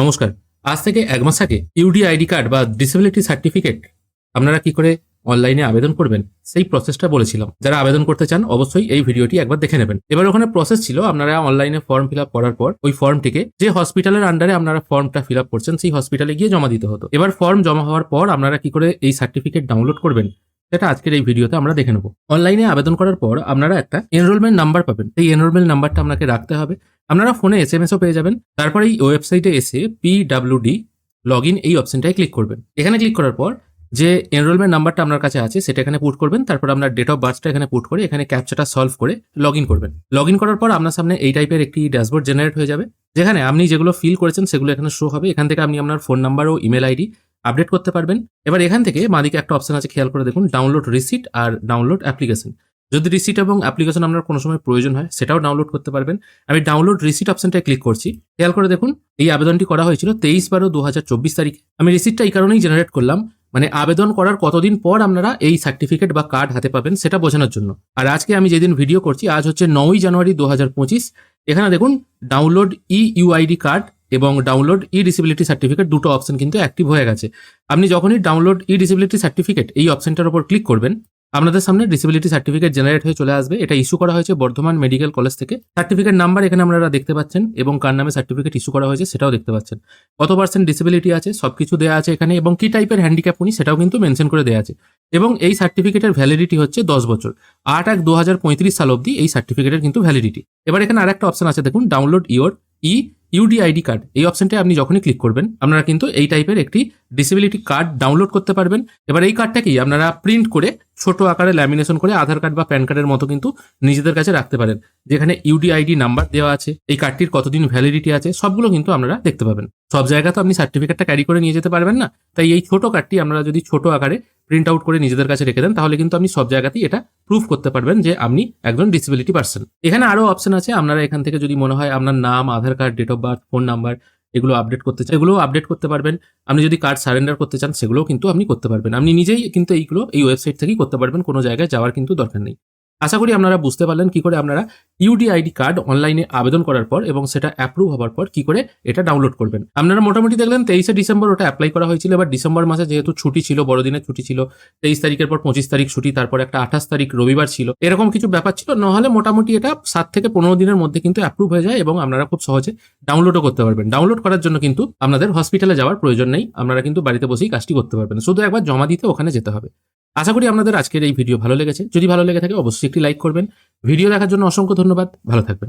নমস্কার। আজ থেকে এক মাস আগে ইউডি আইডি কার্ড বা ডিসেবিলিটি সার্টিফিকেট আপনারা কি করে অনলাইনে আবেদন করবেন, সেই প্রসেসটা বলেছিলাম। যারা আবেদন করতে চান, অবশ্যই এই ভিডিওটি একবার দেখে নেবেন। এবার ওখানে প্রসেস ছিল, আপনারা অনলাইনে ফর্ম ফিল করার পর, ওই ফর্মটিকে যে হসপিটালের আন্ডারে আপনারা ফর্মটা ফিল করছেন, সেই হসপিটালে গিয়ে জমা দিতে হতো। এবার ফর্ম জমা হওয়ার পর আপনারা কি করে এই সার্টিফিকেট ডাউনলোড করবেন সেটা আজকের এই ভিডিওতে আমরা দেখে নেব। অনলাইনে আবেদন করার পর আপনারা একটা এনরোলমেন্ট নাম্বার পাবেন। এই এনরোলমেন্ট নাম্বারটা আপনাকে রাখতে হবে। আপনারা ফোনে এস এম পেয়ে যাবেন। তারপরে এই ওয়েবসাইটে এসে পি ডাব্লিউডি লগ ইন এই অপশনটায় ক্লিক করবেন। এখানে ক্লিক করার পর যে এনরোলমেন্ট নাম্বারটা আপনার কাছে আছে, সেটা এখানে পুট করবেন। তারপর আপনার ডেট অফ বার্থটা এখানে পুট করে এখানে ক্যাপচাটা সলভ করে লগ ইন করবেন। লগ ইন করার পর আপনার সামনে এই টাইপের একটি ড্যাশবোর্ড জেনারেট হয়ে যাবে। যেখানে আপনি যেগুলো ফিল করেছেন, সেগুলো এখানে শো হবে। এখান থেকে আপনি আপনার ফোন নাম্বার ও ইমেল আইডি আপডেট করতে পারবেন। এবার এখান থেকে মাদিকে একটা অপশন আছে, খেয়াল করে দেখুন ডাউনলোড রিসিট আর ডাউনলোড অ্যাপ্লিকেশন যদি রিসিট এবং অ্যাপ্লিকেশন আপনার কোনো সময় প্রয়োজন হয়, সেটাও ডাউনলোড করতে পারবেন। আমি ডাউনলোড রিসিট অপশনটায় ক্লিক করছি। খেয়াল করে দেখুন, এই আবেদনটি করা হয়েছিল তেইশ বারো দু হাজার চব্বিশ তারিখে। আমি রিসিটটা এই কারণেই জেনারেট করলাম মানে আবেদন করার কতদিন পর আপনারা এই সার্টিফিকেট বা কার্ড হাতে পাবেন সেটা বোঝানোর জন্য। আর আজকে আমি যেদিন ভিডিও করছি, আজ হচ্ছে নয়ই জানুয়ারি দু হাজার পঁচিশ। এখানে দেখুন ডাউনলোড ই ইউআইডি কার্ড এবং ডাউনলোড ই ডিসেবিলিটি সার্টিফিকেট দুটো অপশন কিন্তু অ্যাক্টিভ হয়ে গেছে। আপনি যখনই ডাউনলোড ই ডিসেবিলিটি সার্টিফিকেট এই অপশনটার উপর ক্লিক করবেন, আপনাদের সামনে ডিসেবিলিটি সার্টিফিকেট জেনারেট হয়ে চলে আসবে। এটা ইস্যু করা হয়েছে বর্ধমান মেডিকেল কলেজ থেকে। সার্টিফিকেট নাম্বার এখানে আপনারা দেখতে পাচ্ছেন এবং কার নামে সার্টিফিকেট ইস্যু করা হয়েছে সেটাও দেখতে পাচ্ছেন। কত পার্সেন্ট ডিসেবিলিটি আছে সব কিছু দেওয়া আছে এখানে এবং কি টাইপের হ্যান্ডিক্যাপ উনি সেটাও কিন্তু মেনশন করে দেওয়া আছে। এবং এই সার্টিফিকেটের ভ্যালিডিটি হচ্ছে দশ বছর। আট এক দু সাল অবধি এই সার্টিফিকেটের কিন্তু ভ্যালিডিটি এবার এখানে আরেকটা অপশন আছে, দেখুন download your e UD ID card এই অপশনটায় আপনি যখনই ক্লিক করবেন, আপনারা কিন্তু এই টাইপের একটি ডিসেবিলিটি কার্ড ডাউনলোড করতে পারবেন। এবার এই কার্ডটাকেই আপনারা প্রিন্ট করে ছোট আকারে ল্যামিনেশন করে আধার কার্ড বা প্যান কার্ডের মতো কিন্তু নিজেদের কাছে রাখতে পারেন। যেখানে ইউডি আইডি নাম্বার দেওয়া আছে, এই কার্ডটির কতদিন ভ্যালিডিটি আছে, সবগুলো কিন্তু আপনারা দেখতে পাবেন। সব জায়গা তো আপনি সার্টিফিকেটটা ক্যারি করে নিয়ে যেতে পারবেন না। তাই এই ছোট কার্ডটি আপনারা যদি ছোট আকারে প্রিন্ট আউট করে নিজেদের কাছে রেখে দেন, তাহলে কিন্তু আপনি সব জায়গাতেই এটা প্রুফ করতে পারবেন যে আপনি একজন ডিসেবিলিটি পার্সন এখানে আরও অপশন আছে, আপনারা এখান থেকে যদি মনে হয় আপনার নাম, Aadhaar card date of birth phone number এগুলো আপডেট করতে চান এগুলো আপডেট করতে পারবেন। আপনি যদি কার্ড সারেন্ডার করতে চান, সেগুলোও কিন্তু আপনি করতে পারবেন। আপনি নিজেই কিন্তু এইগুলো, এই ওয়েবসাইট থেকেই করতে পারবেন, কোনো জায়গায় যাওয়ার কিন্তু দরকার নেই। আশা করি আপনারা বুঝতে পারলেন কি করে আপনারা ইউডি আইডি কার্ড অনলাইনে আবেদন করার পর এবং সেটা অ্যাপ্রুভ হওয়ার পর কি করে এটা ডাউনলোড করবেন। আপনারা মোটামুটি দেখলেন তেইশে ডিসেম্বর ওটা অ্যাপ্লাই করা হয়েছিল। এবার ডিসেম্বর মাসে যেহেতু ছুটি ছিল, বড়দিনের ছুটি ছিল, তেইশ তারিখের পর পঁচিশ তারিখ ছুটি, তারপর একটা আঠাশ তারিখ রবিবার ছিল, এরকম কিছু ব্যাপার ছিল। নাহলে মোটামুটি এটা সাত থেকে পনেরো দিনের মধ্যে কিন্তু অ্যাপ্রুভ হয়ে যায় এবং আপনারা খুব সহজে ডাউনলোডও করতে পারবেন। ডাউনলোড করার জন্য কিন্তু আপনাদের হসপিটালে যাওয়ার প্রয়োজন নেই। আপনারা কিন্তু বাড়িতে বসেই কাজটি করতে পারবেন। শুধু একবার জমা দিতে ওখানে যেতে হবে। আশা করি আপনাদের আজকের এই ভিডিও ভালো লেগেছে। যদি ভালো লেগে থাকে, অবশ্যই একটি লাইক করবেন। ভিডিও দেখার জন্য অসংখ্য ধন্যবাদ। ভালো থাকবেন।